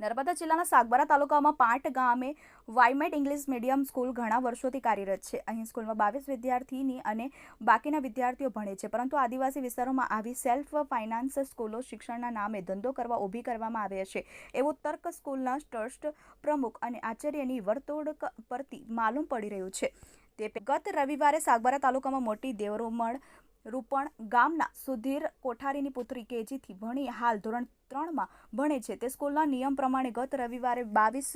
નર્મદા જિલ્લાના સાગબારા તાલુકામાં પાટ ગામે વાયમેટ ઇંગ્લિશ મીડિયમ સ્કૂલ ઘણા વર્ષોથી કાર્યરત છે. અહીં સ્કૂલમાં બાવીસ વિદ્યાર્થીની અને બાકીના વિદ્યાર્થીઓ ભણે છે, પરંતુ આદિવાસી વિસ્તારોમાં આવી સેલ્ફ ફાઇનાન્સ સ્કૂલો શિક્ષણના નામે ધંધો કરવા ઊભી કરવામાં આવ્યા છે. એવું તર્ક સ્કૂલના ટ્રસ્ટ પ્રમુખ અને આચાર્યની વર્તોડ પરથી માલુમ પડી રહ્યું છે. તે ગત રવિવારે સાગબારા તાલુકામાં મોટી દેવરોમણ રૂપણ ગામના સુધીર કોઠારીની પુત્રી કેજીથી ભણી હાલ ધોરણ ત્રણમાં ભણે છે. તે સ્કૂલના નિયમ પ્રમાણે ગત રવિવારે બાવીસ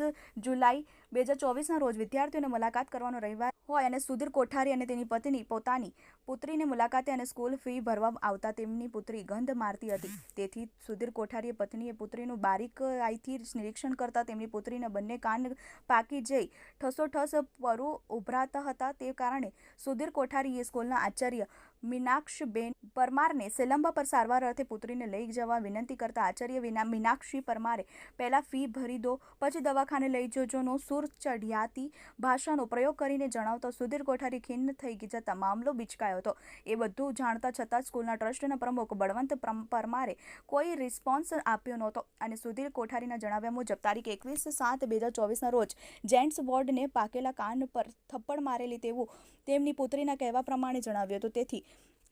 જુલાઈ બે હજાર ચોવીસના રોજ વિદ્યાર્થીઓને મુલાકાત કરવાનો રવિવાર હોય અને સુધીર કોઠારી અને તેની પત્ની પોતાની પુત્રીને મુલાકાતે અને સ્કૂલ ફી ભરવા આવતા તેમની પુત્રી ગંધ મારતી હતી. તેથી સુધીર કોઠારીએ પત્નીએ પુત્રીનું બારીકાઈથી નિરીક્ષણ કરતા તેમની પુત્રીને બંને કાન પાકી જઈ ઠસોઠસ પરુ ઉભરાતા હતા. તે કારણે સુધીર કોઠારીએ સ્કૂલના આચાર્ય મીનાક્ષબેન પરમારને સેલંબા પર સારવાર અર્થે પુત્રીને લઈ જવા વિનંતી કરતા આચાર્ય વિના મીનાક્ષી પરમારે પહેલાં ફી ભરી દો, પછી દવાખાને લઈ જજોનો સુર ચઢિયાતી ભાષાનો પ્રયોગ કરીને જણાવતા સુધીર કોઠારી ખિન્ન થઈ જતા મામલો બિચકાયો હતો. એ બધું જાણતા છતાં સ્કૂલના ટ્રસ્ટના પ્રમુખ બળવંત પ્રમ- પરમારે કોઈ રિસ્પોન્સ આપ્યો નહોતો અને સુધીર કોઠારીના જણાવ્યા મુજબ તારીખ એકવીસ સાત બે હજાર ચોવીસના રોજ જેન્ટ્સ વોર્ડને પાકેલા કાન પર થપ્પડ મારેલી તેવું તેમની પુત્રીના કહેવા પ્રમાણે જણાવ્યું હતું. તેથી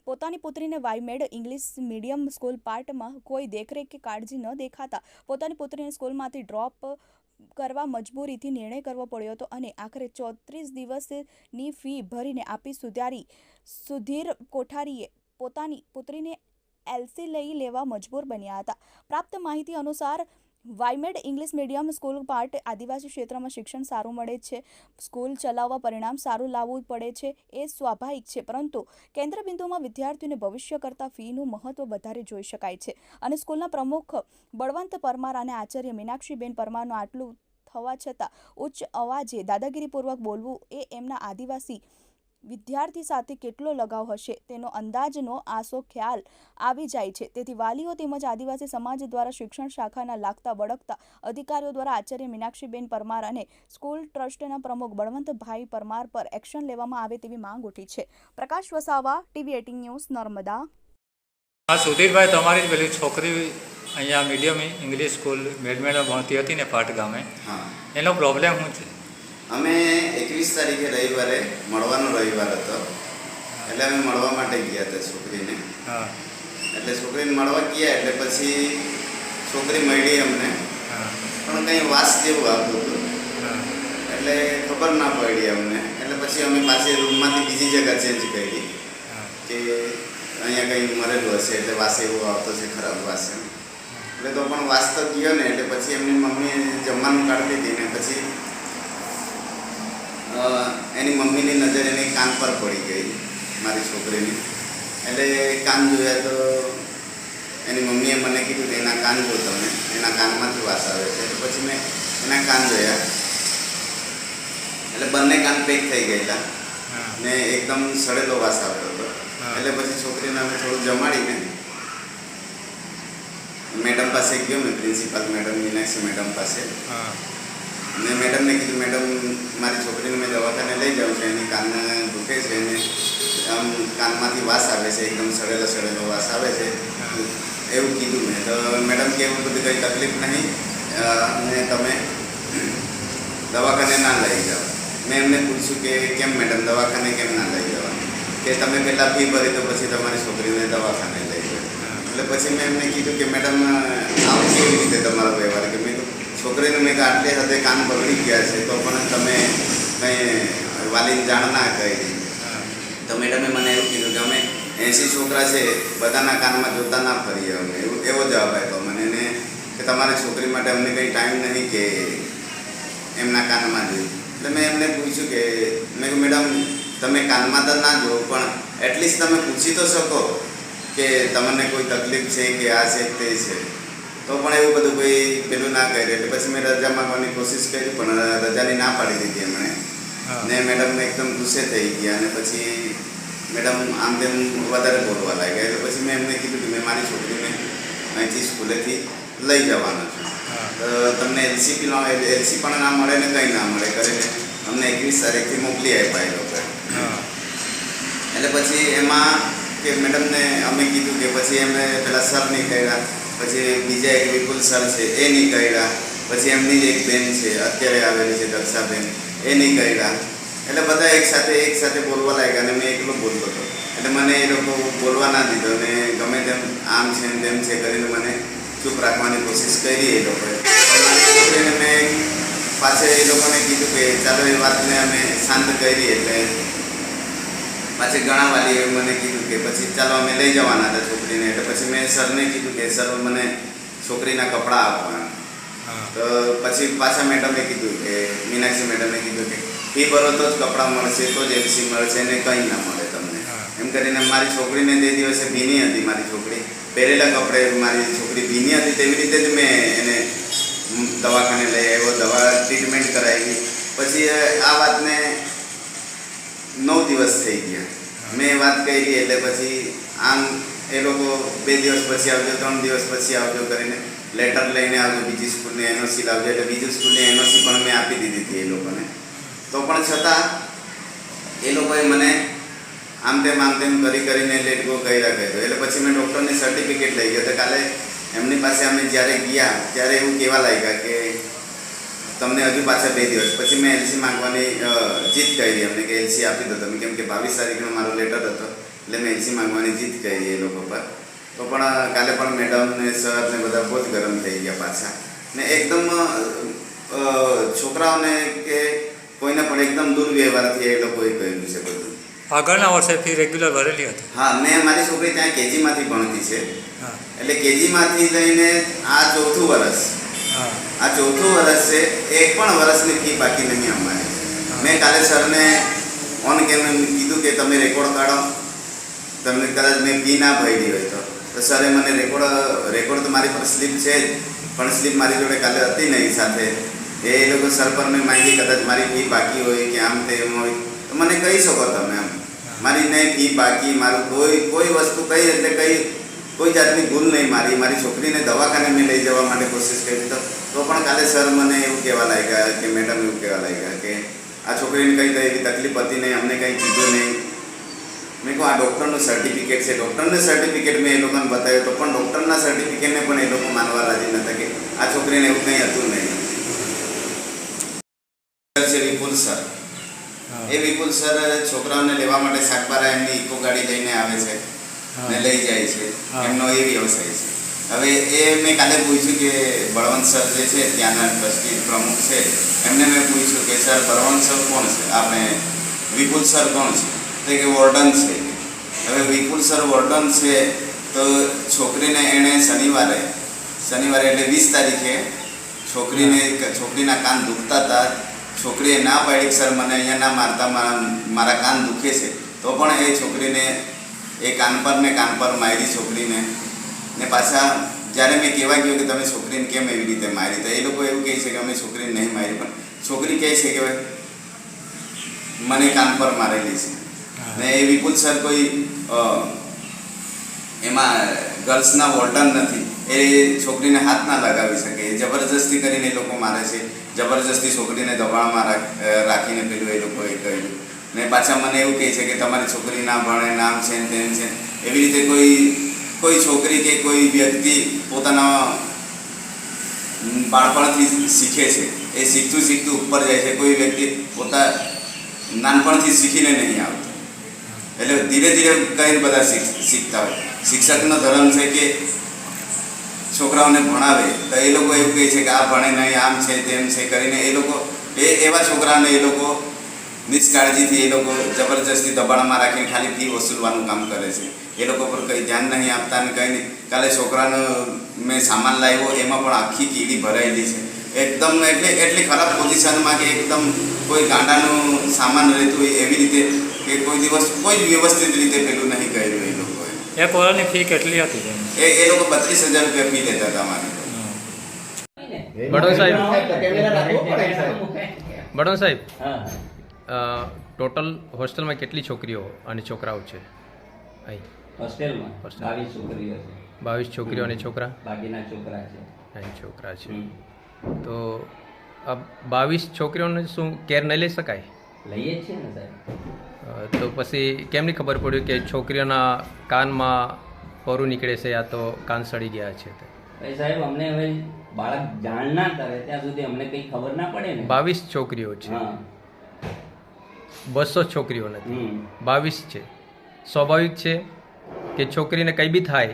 પોતાની પુત્રીને વાયમેડ ઇંગ્લિશ મીડિયમ સ્કૂલ પાર્ટમાં કોઈ દેખરેખ કે કાળજી ન દેખાતા પોતાની પુત્રીને સ્કૂલમાંથી ડ્રોપ કરવા મજબૂરીથી નિર્ણય કરવો પડ્યો હતો અને આખરે ચોત્રીસ દિવસની ફી ભરીને આપી સુધારી સુધીર કોઠારીએ પોતાની પુત્રીને એલસી લઈ લેવા મજબૂર બન્યા હતા. પ્રાપ્ત માહિતી અનુસાર વાયમેડ ઇંગ્લિશ મીડિયમ સ્કૂલ પાર્ટ આદિવાસી ક્ષેત્રમાં શિક્ષણ સારું મળે છે. સ્કૂલ ચલાવવા પરિણામ સારું લાવવું પડે છે એ સ્વાભાવિક છે, પરંતુ કેન્દ્રબિંદુમાં વિદ્યાર્થીઓને ભવિષ્ય કરતાં ફીનું મહત્વ વધારે જોઈ શકાય છે. અને સ્કૂલના પ્રમુખ બળવંત પરમાર અને આચાર્ય મીનાક્ષીબેન પરમારનું આટલું થવા છતાં ઉચ્ચ અવાજે દાદાગીરીપૂર્વક બોલવું એ એમના આદિવાસી વિદ્યાર્થી સાથે કેટલો લગાવ હશે તેનો અંદાજનો આસો ખ્યાલ આવી જાય છે. તેથી વાલીઓ તેમજ આદિવાસી સમાજ દ્વારા શિક્ષણ શાખાના લાગતા વળગતા અધિકારીઓ દ્વારા આચાર્ય મીનાક્ષીબેન પરમાર અને સ્કૂલ ટ્રસ્ટના પ્રમુખ બળવંતભાઈ પરમાર પર એક્શન લેવામાં આવે તેવી માંગ ઉઠી છે. Prakash Vasava TV eighteen news Narmada. હા સુધીરભાઈ તમારી પેલી છોકરી અહીંયા મીડિયમ ઇંગ્લિશ સ્કૂલ મેડમેડમાં ભણતી હતી ને પાટ ગામે એનો પ્રોબ્લેમ શું છે? અમે એકવીસ તારીખે રવિવારે મળવાનો રવિવાર હતો. એટલે અમે મળવા માટે ગયા હતા છોકરીને. એટલે છોકરીને મળવા ગયા એટલે પછી છોકરી મળી અમને. પણ કંઈ વાસ જેવું આવતું હતું. એટલે ખબર ના પડી અમને. એટલે પછી અમે પાછી રૂમમાંથી બીજી જગ્યા ચેન્જ કરી. કે અહીંયા કંઈ મરેલું હશે એટલે વાસ એવો આવતો છે ખરાબ વાસ એટલે તો પણ વાસ તો ગયો ને એટલે પછી એમની મમ્મીએ જમવાનું કાઢી દીધી ને પછી એની મમ્મીની નજર એની કાન પર પડી ગઈ મારી છોકરીની. એટલે કાન જોયા તો એની મમ્મીએ મને કીધું કે એના કાન જો તમે એના કાનમાંથી વાસ આવે છે. એટલે પછી મેં એના કાન જોયા. એટલે બંને કાન પેક થઈ ગયેલા ને એકદમ સડેલો વાસ આવતો હતો. એટલે પછી છોકરીને અમે થોડું જમાડીને મેડમ પાસે ગયો મેં પ્રિન્સિપાલ મેડમ મીનાક્ષી મેડમ પાસે. ને મેડમને કીધું, મેડમ, મારી છોકરીને મેં દવાખાને લઈ જાઉં છું, એની કાન દુખે છે અને આમ કાનમાંથી વાસ આવે છે, એકદમ સડેલો સડેલો વાસ આવે છે. એવું કીધું મેં. તો મેડમ કે, એવું બધું કંઈ તકલીફ નહીં. અને તમે દવાખાને ના લઈ જાઓ. મેં એમને પૂછ્યું કે, કેમ મેડમ, દવાખાને કેમ ના લઈ જવાનું કે, તમે પહેલાં ફી ભરી તો પછી તમારી છોકરીને દવાખાને લઈ જાઓ. એટલે પછી મેં એમને કીધું કે, મેડમ, આવું કેવી રીતે તમારો વ્યવહાર? કે મેં છોકરીને મેં આટલી હદે કાન બગડી ગયા છે, તો પણ તમે કંઈ વાલીને જાણ ના કરી. તો મેડમે મને એવું કીધું કે અમે એંસી છોકરા છે, બધાના કાનમાં જોતા ના ફરીએ અમે. એવું એવો જવાબ આપ્યો મને ને કે તમારી છોકરી માટે અમને કંઈ ટાઈમ નહીં કે એમના કાનમાં જોઈએ એટલે મેં એમને પૂછ્યું કે, મેં કહ્યું મેડમ, તમે કાનમાં તો ના જુઓ, પણ એટલીસ્ટ તમે પૂછી તો શકો કે તમને કોઈ તકલીફ છે કે આ છે, તે છે. તો પણ એવું બધું કોઈ પેલું ના કર્યું. એટલે પછી મેં રજા માંગવાની કોશિશ કરી પણ રજાની ના પાડી દીધી એમણે. ને મેડમ એકદમ ગુસ્સે થઈ ગયા અને પછી મેડમ આમ તેમ વધારે બોલવા લાગ્યા. એટલે પછી મેં એમને કીધું કે મેં મારી છોકરીને અહીંથી સ્કૂલેથી લઈ જવાનો છું. તો તમને એલસી એલસી પણ ના મળે ને કંઈ ના મળે કરીને અમને એકવીસ તારીખથી મોકલી આપ્યા એ લોકોએ. એટલે પછી એમાં કે મેડમને અમે કીધું કે પછી એમને પેલા સર નીકળ્યા પછી બીજા એક વિપુલ સર છે, એ નીકળ્યા. પછી એમની એક બેન છે, અત્યારે આવેલી છે દક્ષાબેન, એ નહીં કર્યા એટલે બધા એક સાથે એક સાથે બોલવા લાગ્યા અને મેં એકલો બોલતો હતો. એટલે મને એ લોકો બોલવા ના દીધો ને ગમે તેમ આમ છે ને તેમ છે કરીને મને ચૂપ રાખવાની કોશિશ કરી એ લોકોએ. મેં પાછળ એ લોકોને કીધું કે ચાલો એ વાતને અમે શાંત કરી એટલે પાછી ઘણા વાલીએ મને કીધું કે પછી ચાલો અમે લઈ જવાના હતા છોકરીને. એટલે પછી મેં સરને કીધું કે સર મને છોકરીના કપડાં આપવાના તો પછી પાછા મેડમે કીધું કે મીનાક્ષી મેડમે કીધું કે ફી ભરો તો જ કપડાં મળશે તો જ એલસી મળશે ને કંઈ ના મળે તમને. એમ કરીને મારી છોકરીને તે દિવસે ભીની હતી મારી છોકરી પહેરેલા કપડે મારી છોકરી ભીની હતી તેવી રીતે જ મેં એને દવાખાને લઈ આવ્યો દવા ટ્રીટમેન્ટ કરાવી. પછી આ વાતને નવ દિવસ થઈ ગયા મેં વાત કરી એટલે પછી આમ એ લોકો બે દિવસ પછી આવજો ત્રણ દિવસ પછી આવજો કરીને લેટર લઈને આવજો બીજી સ્કૂલની એનઓસી લાવજો એટલે બીજી સ્કૂલની એનઓસી પણ મેં આપી દીધી હતી એ લોકોને તો પણ છતાં એ લોકોએ મને આમ તેમ આમ તેમ કરી કરીને લેટ ગો કર્યા કર્યો એટલે પછી મેં ડૉક્ટરની સર્ટિફિકેટ લઈ ગયો. તો કાલે એમની પાસે અમે જ્યારે ગયા, ત્યારે એવું કહેવા લાગ્યા કે તમને હજુ પાછા બે દિવસ પછી મેં એલસી માંગવાની જીત કરી એમને કે એલસી આપી દો. તમે કેમ કે બાવીસ તારીખનો મારો લેટર હતો એટલે મેં એલસી માંગવાની જીત કરી એ લોકો પર. તો પણ કાલે પણ મેડમ ને સર ને બધા બહુ જ ગરમ થઈ ગયા પાછા. ને એકદમ છોકરાઓને કે કોઈને પણ એકદમ દુર્વ્યવહારથી એ લોકોએ કર્યું છે બધું. આગળના વર્ષે ફી રેગ્યુલર ભરેલી હતી. હા મેં મારી છોકરી ત્યાં કેજીમાંથી ભણતી છે. એટલે કેજીમાંથી લઈને આ ચોથું વર્ષ આ ચોથું વર્ષ છે. એક પણ વર્ષની ફી બાકી નહીં અમારે. મેં કાલે સરને ઓન કેમેરા કીધું કે તમે રેકોર્ડ કાઢો. તમને કદાચ મેં ફી ના ભરી હોય તો. તો સરે મને રેકોર્ડ રેકોર્ડ તો મારી પર સ્લીપ છે જ પણ સ્લીપ મારી જોડે કાલે હતી નહીં સાથે. એ લોકો સર પર મેં માહિતી કદાચ મારી ફી બાકી હોય કે આમ તેમ હોય. તો મને કહી શકો તમે એમ. મારી નહીં ફી બાકી મારું કોઈ કોઈ વસ્તુ કઈ એટલે કઈ કોઈ જાતની ભૂલ નહીં મારી. મારી છોકરીને દવાખાને મેં લઈ જવા માટે કોશિશ કરી તો તો પણ કાલે સર મને એવું કહેવા લાગ્યા કે મેડમ એવું કહેવા લાગ્યા કે આ છોકરીને કંઈ તો એવી તકલીફ હતી નહીં અમને કંઈ કીધું નહીં. મેં કહું આ ડૉક્ટરનું સર્ટિફિકેટ છે. ડૉક્ટરને સર્ટિફિકેટ મેં એ લોકોને બતાવ્યું તો પણ ડૉક્ટરના સર્ટિફિકેટને પણ એ લોકો માનવા રાજી નહોતા કે આ છોકરીને એવું કંઈ હતું નહીં. છે વિપુલ સર. એ વિપુલ સર છોકરાઓને લેવા માટે સાગબારા એમની ઇકો ગાડી લઈને આવે છે. ને લઈ જાય છે. એમનો એ વ્યવસાય છે. હવે એ મેં કાલે પૂછ્યું કે બળવંત સર જે છે ત્યાંના ટ્રસ્ટી પ્રમુખ છે એમને મેં પૂછ્યું કે સર બળવંત સર કોણ છે? આપણે વિપુલ સર કોણ છે? તો કે વોર્ડન છે. હવે વિપુલ સર વોર્ડન છે તો છોકરીને એણે શનિવારે શનિવારે એટલે વીસ તારીખે છોકરીને છોકરીના કાન દુખતા હતા. છોકરીએ ના પાડી સર મને અહીંયા ના મારતા મારા મારા કાન દુખે છે. તો પણ એ છોકરીને એ કાન પર ને કાન પર મારી છોકરીને. ને પાછા જ્યારે મેં કહેવા ગયો કે તમે છોકરીને કેમ એવી રીતે મારી? તો એ લોકો એવું કહે છે કે અમે છોકરીને નહીં મારી પણ છોકરી કહે છે કે મને કાન પર મારેલી છે. ને એ વિપુલ સર કોઈ એમાં ગર્લ્સના વોર્ડન નથી. એ છોકરીને હાથ ના લગાવી શકે. એ જબરજસ્તી કરીને એ લોકો મારે છે. જબરજસ્તી છોકરીને દબાણમાં રાખીને પેલું એ લોકોએ કર્યું ને પાછા મને એવું કહે છે કે તમારી છોકરી ના ભણે, નામ છે ને તેમ છે. એવી રીતે કોઈ કોઈ છોકરી કે કોઈ વ્યક્તિ પોતાના બાળપણથી શીખે છે. એ શીખતું શીખતું ઉપર જાય છે. કોઈ વ્યક્તિ પોતા નાનપણથી શીખીને નહીં આવતો. એટલે ધીરે ધીરે કઈ બધા શીખ, શીખતા હોય. શિક્ષકનો ધર્મ છે કે છોકરાઓને ભણાવે, તો એ લોકો એવું કહે છે કે આ ભણે નહીં, આમ છે તેમ છે કરીને એ લોકો, એ એવા છોકરાને એ લોકો નિષ્કાળજીથી એ લોકો જબરજસ્તી દબાણમાં રાખીને ખાલી ફી વસૂલવાનું કામ કરે છે. એ લોકો પર કંઈ ધ્યાન નહીં આપતા ને કંઈ નહીં. કાલે છોકરાનો મેં સામાન લાવ્યો એમાં પણ આખી કીડી ભરાયેલી છે. એકદમ એટલે એટલી ખરાબ પોઝિશનમાં કે એકદમ કોઈ ગાંડાનું સામાન રહેતું હોય એવી રીતે કે કોઈ દિવસ કોઈ જ વ્યવસ્થિત રીતે પેલું નહીં કર્યું એ લોકોએ. એ વર્ષની ફી કેટલી હતી એ એ લોકો બત્રીસ હજાર રૂપિયા ફી લેતા હતા મારી બડો સાહેબ. બડો સાહેબ. હા. ટોટલ હોસ્ટેલમાં કેટલી છોકરીઓ અને છોકરાઓ છે? અહીં. હોસ્ટેલમાં બાવીસ છોકરીઓ છે. બાવીસ છોકરીઓ અને છોકરા? બાકીના છોકરા છે. અહીં છોકરા છે. તો આ બાવીસ છોકરીઓને શું કેર નહીં લઈ શકાય? લઈએ છીએ ને સાહેબ. તો પછી કેમ નહીં ખબર પડ્યું કે છોકરીઓના કાનમાં પરું નીકળે છે યા તો કાન સડી ગયા છે તે? સાહેબ અમને હવે બાળક જાણ ના કરે ત્યાં સુધી અમને કઈ ખબર ના પડે ને? બાવીસ છોકરીઓ છે. બસો છોકરીઓ નથી. બાવીસ છે. સ્વાભાવિક છે કે છોકરીને કંઈ બી થાય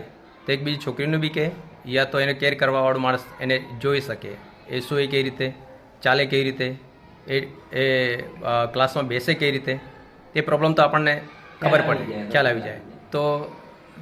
તો એક બીજી છોકરીનું બી કહે યા તો એને કેર કરવાવાળો માણસ એને જોઈ શકે. એ સૂએ કઈ રીતે? ચાલે કઈ રીતે? એ એ ક્લાસમાં બેસે કઈ રીતે? તે પ્રોબ્લેમ તો આપણને ખબર પડે. ખ્યાલ આવી જાય. તો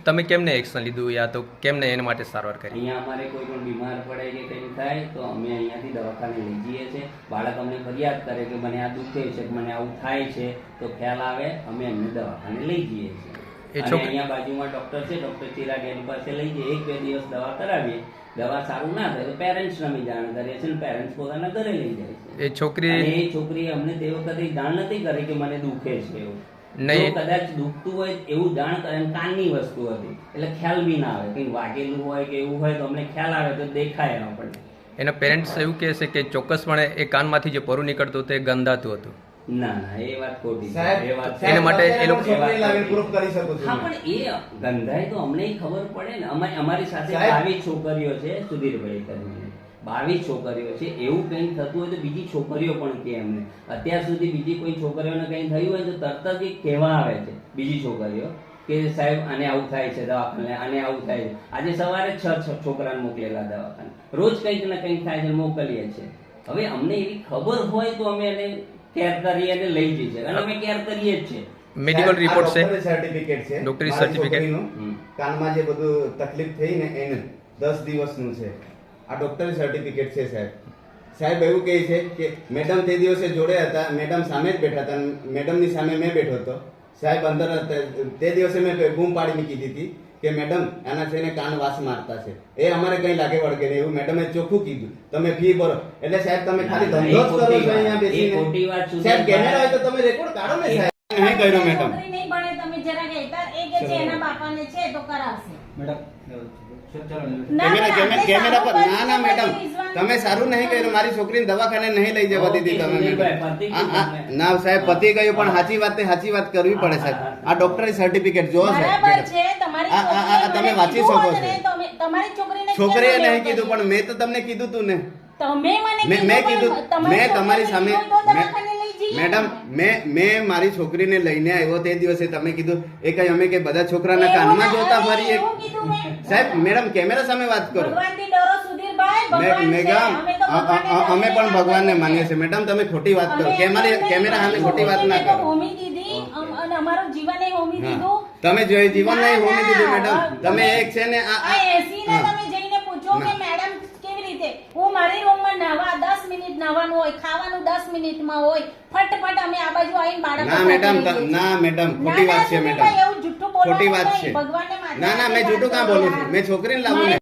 તમે કેમને એક્શન લીધું? યા તો કેમને એના માટે સારવાર કરી? અહીંયા અમારે કોઈ પણ બીમાર પડે કે કંઈ થાય તો અમે અહીંયાથી દવાખાને લઈ જઈએ છીએ. બાળક અમને ફરિયાદ કરે કે મને આ દુખે છે કે મને આવું થાય છે તો ખ્યાલ આવે અમે એમને દવાખાને લઈ જઈએ છીએ. અહીંયા બાજુમાં ડોક્ટર છે ડોક્ટર ચિરાગ એની પાસે લઈ જઈએ એક બે દિવસ દવા કરાવીએ. દવા સારું ના થાય તો પેરેન્ટ્સ અમે જાણ કરીએ છીએ પેરેન્ટ્સ પોતાના ઘરે લઈ જાય છે. એ છોકરી એ છોકરી અમને તે વખતે જાણ નથી કરી કે મને દુખે છે એવું. નહીં. કદાચ દુખતું હોય એવું જાણ કરે કાનની વસ્તુ હતી. એટલે ખ્યાલ બી ના આવે. કંઈ વાગેલું હોય કે એવું હોય તો અમને ખ્યાલ આવે તો દેખાય આપણને એના પેરેન્ટ્સ એવું કહે છે કે ચોક્કસપણે એ કાનમાંથી જે પરું નીકળતું તે ગંધાતું હતું. ના ના એ વાત ખોટી એ વાત એના માટે એ લોકો- પ્રૂફ કરી શકો છો. હા પણ એ ગંધાય તો અમને ખબર પડે ને. અમારી અમારી સાથે આવી છોકરીઓ છે સુધીરભાઈ કરીને. બાવીસ છોકરીઓ છે એવું કંઈ થતું હોય તો બીજી છોકરીઓ પણ કહે એમને. અત્યાર સુધી બીજી કોઈ છોકરીઓને કંઈ થયું હોય તો તરત જ કહેવા આવે છે બીજી છોકરીઓ કે સાહેબ આને આવું થાય છે દવાખાને આને આવું થાય છે. આજે સવારે છ છ છોકરાને મોકલેલા દવાખાને. રોજ કંઈક ને કંઈક થાય છે મોકલીએ છીએ. હવે અમને એવી ખબર હોય તો અમે એને કેર કરીએ અને લઈ જઈએ છીએ. અને અમે કેર કરીએ જ છીએ. મેડિકલ રિપોર્ટ છે. સર્ટિફિકેટ છે. ડોક્ટરી સર્ટિફિકેટ. કાનમાં જે બધું તકલીફ થઈ ને એને દસ દિવસનું છે. આ ડોક્ટર સર્ટિફિકેટ છે સાહેબ. સાહેબ એવું કહે છે કે મેડમ તે દિવસે જોડે હતા મેડમ સામે જ બેઠા હતા મેડમની સામે મેં બેઠો હતો. સાહેબ અંદર તે દિવસે મેં બૂમ પાડીને કીધી હતી કે મેડમ આના છે ને કાન વાસ મારતા છે. એ અમારે કઈ લાગે વળગે નહીં એવું મેડમે ચોખ્ખું કીધું. તમે ફી ભરો. એટલે સાહેબ તમે ખાલી ધંધો જ કરો છો અહીંયા. બેસીને. સાહેબ કેમેરા હોય તો તમે રેકોર્ડ કાઢો ને સાહેબ. નહીં કર્યો મેડમ. નહીં ભણે તમે જરા કહેતા એ કે છે એના બાપાને છે તો કરાવશે. ના, કેમેરા પર ના ના મેડમ. તમે સારું નહીં કર્યું. મારી છોકરીને દવાખાને નહીં લઈ જવા દીધી તમે મેડમ. આ- આ- ના સાહેબ પતિ ગયું પણ સાચી વાત તે સાચી વાત કરવી પડે સાહેબ. આ ડોક્ટરી સર્ટિફિકેટ જો સાહેબ છે આ- આ- આ તમે વાંચી કીધું શકો છો. છોકરીએ નહીં કીધું પણ મેં તો તમને કીધું તું ને. મેં મેં કીધું મેં તમારી સામે મેડમ મેં મેં મારી છોકરીને લઈને આવ્યો તે દિવસે. તમે કીધું એ કઈ અમે કે બધા છોકરાના કાનમાં જોતા ફરીએ. સાહેબ મેડમ કેમેરા સામે વાત કરો. અમે પણ ભગવાનને માનીએ છીએ. મેડમ તમે ખોટી વાત કરો. કેમેરા કેમેરા સામે ખોટી વાત ના કરો. અમારું જીવન હોમી. દીધું. તમે જીવન નહીં હોમી દીધું મેડમ. તમે એક છે ને આ એસી ને. તમે જઈને પૂછો કે ના. મેડમ કેવી રીતે હું મારી રૂમમાં નાવા દસ મિનિટ નાવાનું હોય ખાવાનું દસ મિનિટમાં હોય ફટફટ અમે આ બાજુ આવીને બાળકો ના મેડમ. ના મેડમ ખોટી વાત છે મેડમ. એવું ખોટી વાત છે. ભગવાનને ના ના મેં જૂઠું કાં બોલું છું? મેં છોકરીને લાવું